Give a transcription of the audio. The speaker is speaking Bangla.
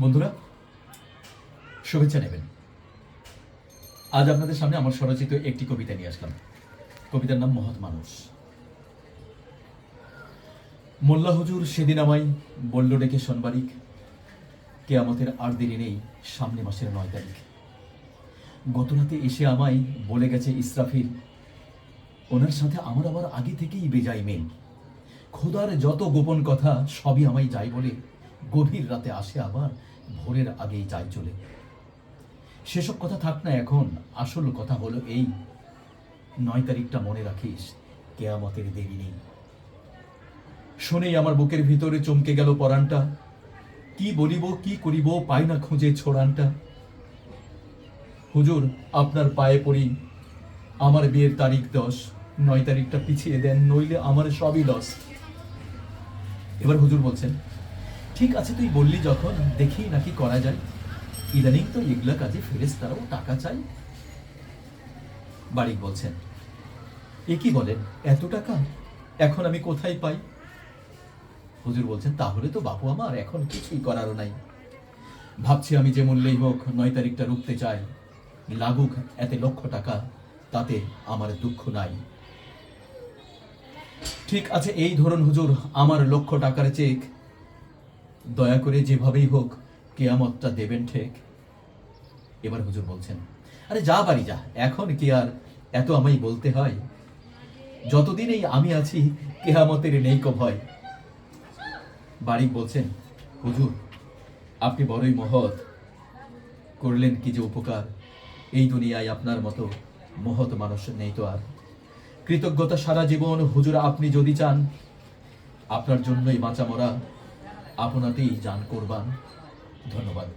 বন্ধুরা, শুভেচ্ছা নেবেন। আজ আপনাদের সামনে আমার স্বরচিত একটি কবিতা নিয়ে আসলাম। কবিতার নাম মহৎ মানুষ। মোল্লা হুজুর সেদিন আমায় বলল, ডেকে সোনবারিক কেয়ামতের আর দেরি নেই, সামনে মাসের নয় তারিখ। গত রাতে এসে আমায় বলে গেছে ইসরাফিল, ওনার সাথে আমার আবার আগে থেকেই বেজায় মেন খোদার যত গোপন কথা সবই আমায় যাই বলে গভীর রাতে আসে আবার, ভোরের আগেই যায় চলে। সেসব কথা থাক না এখন, আসল কথা হলো এই। নয় তারিখটা মনে রাখিস, কেয়ামতের দেরি নেই। শুনেই আমার বুকের ভিতরে চমকে গেল পরাণটা। কি বলিব, কি করিব, পাই না খুঁজে ছোড়ানটা। হুজুর, আপনার পায়ে পড়ি। আমার বিয়ের তারিখ দশ, নয় তারিখটা পিছিয়ে দেন, নইলে আমার সবই লস এবার হুজুর বলছেন ঠিক আছে, তুই বললি যখন, দেখি নাকি করা যায়। ইদানিং তো এগুলা কাজে ফেরেস তারাও টাকা চাই বাড়ি বলছেন, এ কি বলেন, এত টাকা? এখন আমি কোথায় পাই? হুজুর বলছেন, তাহলে তো বাপু আমার, এখন কিছুই করারও নাই। ভাবছি আমি যে মূল্যেই হোক, নয় তারিখটা রুখতে চাই। লাগুক এতে লক্ষ টাকা, তাতে আমার দুঃখ নাই। ঠিক আছে, এই ধরুন হুজুর, আমার লক্ষ টাকার চেক দয়া করে যেভাবেই হোক কেয়ামতটা দেবেন ঠিক। এবার হুজুর বলছেন, আরে যা বাড়ি যা, এখন কি আর এত আমায় বলতে হয়? যতদিন এই আমি আছি, কেয়ামতের নেই কো ভয়। বাড়ি বলছেন, হুজুর, আপনি বড়ই মহৎ। করলেন কি যে উপকার? এই দুনিয়ায় আপনার মতো মহৎ মানুষ নেই তো আর। কৃতজ্ঞতা সারা জীবন হুজুর আপনি যদি চান, আপনার জন্যই বাঁচা মরা আপনাতেই যান করবান। ধন্যবাদ।